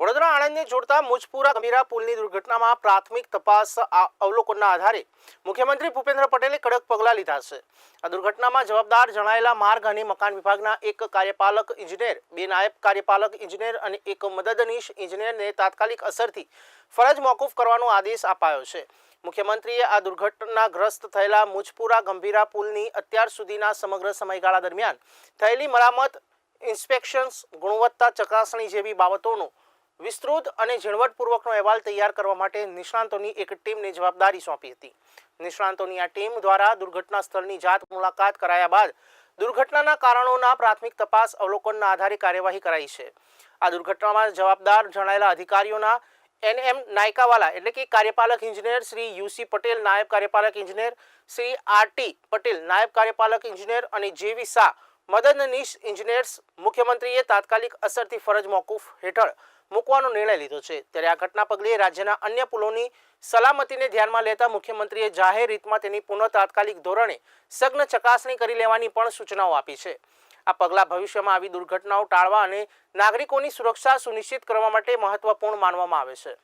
વડોદરા આણંદને જોડતા મુજપુરા ગંભીરા પુલની દુર્ઘટનામાં પ્રાથમિક તપાસ અવલોકનના આધારે મુખ્યમંત્રી ભૂપેન્દ્ર પટેલે કડક પગલાં લીધા છે. આ દુર્ઘટનામાં જવાબદાર જણાયેલા માર્ગ અને મકાન વિભાગના એક કાર્યપાલક ઇજનેર, બે નાયબ કાર્યપાલક ઇજનેર અને એક મદદનીશ ઇજનેરને તાત્કાલિક અસરથી ફરજ મોકૂફ કરવાનો આદેશ અપાયો છે. મુખ્યમંત્રીએ આ દુર્ઘટનાગ્રસ્ત થયેલા મુજપુરા ગંભીરા પુલની અત્યાર સુધીના સમગ્ર સમયગાળા દરમિયાન થયેલી મરામત, ઇન્સ્પેક્શન્સ, ગુણવત્તા ચકાસણી જેવી બાબતોનો વિસ્તૃત અને ઝીણવટપૂર્વકનો અહેવાલ તૈયાર કરવા માટે નિષ્ણાંતોની એક ટીમને જવાબદારી સોંપી હતી. નિષ્ણાંતોની આ ટીમ દ્વારા દુર્ઘટના સ્થળની જાત મુલાકાત કરાયા બાદ દુર્ઘટનાના કારણોના પ્રાથમિક તપાસ અવલોકનના આધારે કાર્યવાહી કરાઈ છે. આ દુર્ઘટનામાં જવાબદાર જણાયેલા અધિકારીઓના એન એમ નાયકાવાલા એટલે કે કાર્યપાલક ઇજનેર શ્રી યુસી પટેલ, નાયબ કાર્યપાલક ઇજનેર શ્રી આરટી પટેલ, નાયબ કાર્યપાલક ઇજનેર અને જેવી શાહ મદદનીશ ઇજનેર્સ મુખ્યમંત્રીએ તાત્કાલિક અસરથી ફરજ મોકૂફ હેઠળ મૂકવાનો નિર્ણય લીધો છે. ત્યારે આ ઘટના પગલે રાજ્યના અન્ય પુલોની સલામતીને ધ્યાનમાં લેતા મુખ્યમંત્રીએ જાહેર રીતમાં તેની પુનઃ તાત્કાલિક ધોરણે સઘન ચકાસણી કરી લેવાની પણ સૂચનાઓ આપી છે. આ પગલાં ભવિષ્યમાં આવી દુર્ઘટનાઓ ટાળવા અને નાગરિકોની સુરક્ષા સુનિશ્ચિત કરવા માટે મહત્વપૂર્ણ માનવામાં આવે છે.